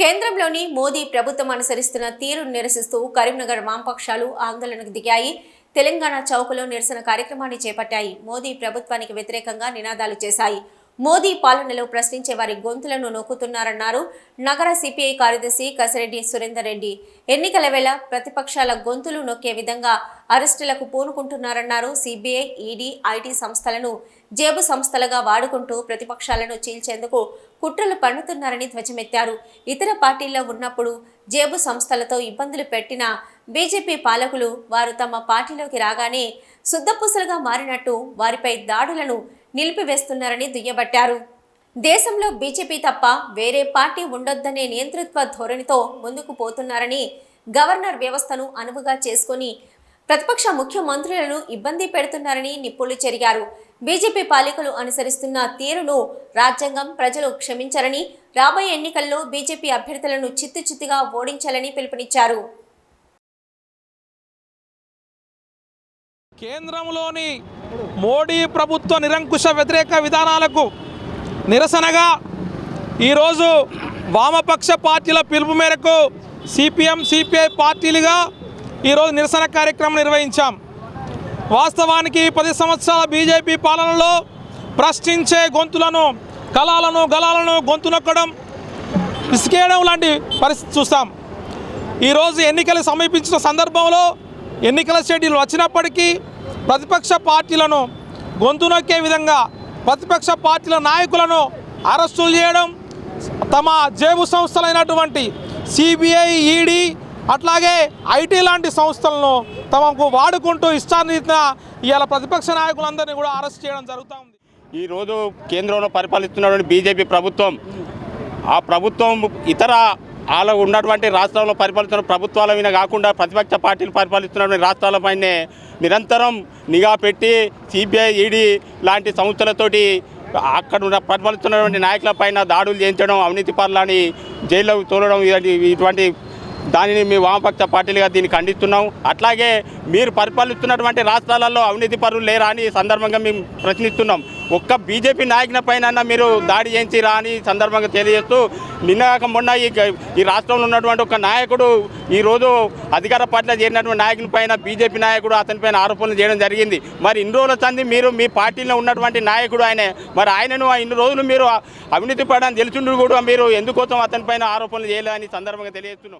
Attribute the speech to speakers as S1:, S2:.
S1: కేంద్రంలోని మోదీ ప్రభుత్వం అనుసరిస్తున్న తీరును నిరసిస్తూ కరీంనగర్ వామపక్షాలు ఆందోళనకు దిగాయి. తెలంగాణ చౌకలో నిరసన కార్యక్రమాన్ని చేపట్టాయి. మోదీ ప్రభుత్వానికి వ్యతిరేకంగా నినాదాలు చేశాయి. మోదీ పాలనలో ప్రశ్నించే వారి గొంతులను నొక్కుతున్నారన్నారు నగర సిపిఐ కార్యదర్శి కసిరెడ్డి సురేందర్ రెడ్డి. ఎన్నికల వేళ ప్రతిపక్షాల గొంతులు నొక్కే విధంగా అరెస్టులకు పూనుకుంటున్నారన్నారు సిబిఐ ఈడీ ఐటీ సంస్థలను జేబు సంస్థలుగా వాడుకుంటూ ప్రతిపక్షాలను చీల్చేందుకు కుట్రలు పన్నుతున్నారని ధ్వజమెత్తారు. ఇతర పార్టీల్లో ఉన్నప్పుడు జేబు సంస్థలతో ఇబ్బందులు పెట్టిన బీజేపీ పాలకులు వారు తమ పార్టీలోకి రాగానే శుద్ధపూసలుగా మారినట్టు వారిపై దాడులను నిలిపివేస్తున్నారని దుయ్యబట్టారు. దేశంలో బీజేపీ తప్ప వేరే పార్టీ ఉండొద్దనే నియంతృత్వ ధోరణితో ముందుకు పోతున్నారని గవర్నర్ వ్యవస్థను అనువుగా చేసుకొని ప్రతిపక్ష ముఖ్యమంత్రులను ఇబ్బంది పెడుతున్నారని నిప్పులు చెరిగారు. బీజేపీ పాలకులు అనుసరిస్తున్న తీరును రాజ్యాంగం ప్రజలు క్షమించరని రాబోయే ఎన్నికల్లో బీజేపీ అభ్యర్థులను చిత్తు చిత్తుగా ఓడించాలని పిలుపునిచ్చారు.
S2: కేంద్రంలోని మోడీ ప్రభుత్వ నిరంకుశ వ్యతిరేక విధానాలకు నిరసనగా ఈరోజు వామపక్ష పార్టీల పిలుపు మేరకు సిపిఎం సిపిఐ పార్టీలుగా ఈరోజు నిరసన కార్యక్రమం నిర్వహించాం. వాస్తవానికి పది సంవత్సరాల బీజేపీ పాలనలో ప్రశ్నించే గొంతులను కళాలను గలాలను గొంతు నొక్కడం ఇసుకేయడం లాంటి పరిస్థితి చూస్తాం. ఈరోజు ఎన్నికలు సమీపించిన సందర్భంలో ఎన్నికల షెడ్యూల్ వచ్చినప్పటికీ ప్రతిపక్ష పార్టీలను గొంతు నొక్కే విధంగా ప్రతిపక్ష పార్టీల నాయకులను అరెస్టులు చేయడం తమ జేబు సంస్థలైనటువంటి సిబిఐ ఈడీ అట్లాగే ఐటీ లాంటి సంస్థలను తమకు వాడుకుంటూ ఇష్టాన్నిచ్చిన ఇవాళ ప్రతిపక్ష నాయకులందరినీ కూడా అరెస్ట్ చేయడం జరుగుతూ ఉంది.
S3: ఈరోజు కేంద్రంలో పరిపాలిస్తున్నటువంటి బీజేపీ ప్రభుత్వం ఆ ప్రభుత్వం ఇతర వాళ్ళ ఉన్నటువంటి రాష్ట్రంలో పరిపాలిస్తున్న ప్రభుత్వాల మీద కాకుండా ప్రతిపక్ష పార్టీలు పరిపాలిస్తున్నటువంటి రాష్ట్రాలపైనే నిరంతరం నిఘా పెట్టి సిబిఐ ఈడీ లాంటి సంస్థలతోటి అక్కడ ఉన్న పరిపాలిస్తున్నటువంటి నాయకులపైన దాడులు చేయించడం అవినీతి పరులని జైల్లో తోలడం ఇటువంటి దానిని మేము వామపక్ష పార్టీలుగా దీన్ని ఖండిస్తున్నాం. అట్లాగే మీరు పరిపాలిస్తున్నటువంటి రాష్ట్రాలలో అవినీతి పరులు లేరా అని సందర్భంగా మేము ప్రశ్నిస్తున్నాం. ఒక్క బీజేపీ నాయకుల పైన మీరు దాడి చేయించిరా అని సందర్భంగా తెలియజేస్తూ నిన్న మొన్న ఈ ఈ రాష్ట్రంలో ఉన్నటువంటి ఒక నాయకుడు ఈరోజు అధికార పార్టీలో చేరినటువంటి నాయకుని పైన బీజేపీ నాయకుడు అతనిపైన ఆరోపణలు చేయడం జరిగింది. మరి ఇన్ని రోజుల చంది మీరు మీ పార్టీలో ఉన్నటువంటి నాయకుడు ఆయనే. మరి ఆయనను ఇన్ని రోజులు మీరు అవినీతి పడని తెలుసుండు కూడా మీరు ఎందుకోసం అతనిపైన ఆరోపణలు చేయలేదని సందర్భంగా తెలియజేస్తున్నాం.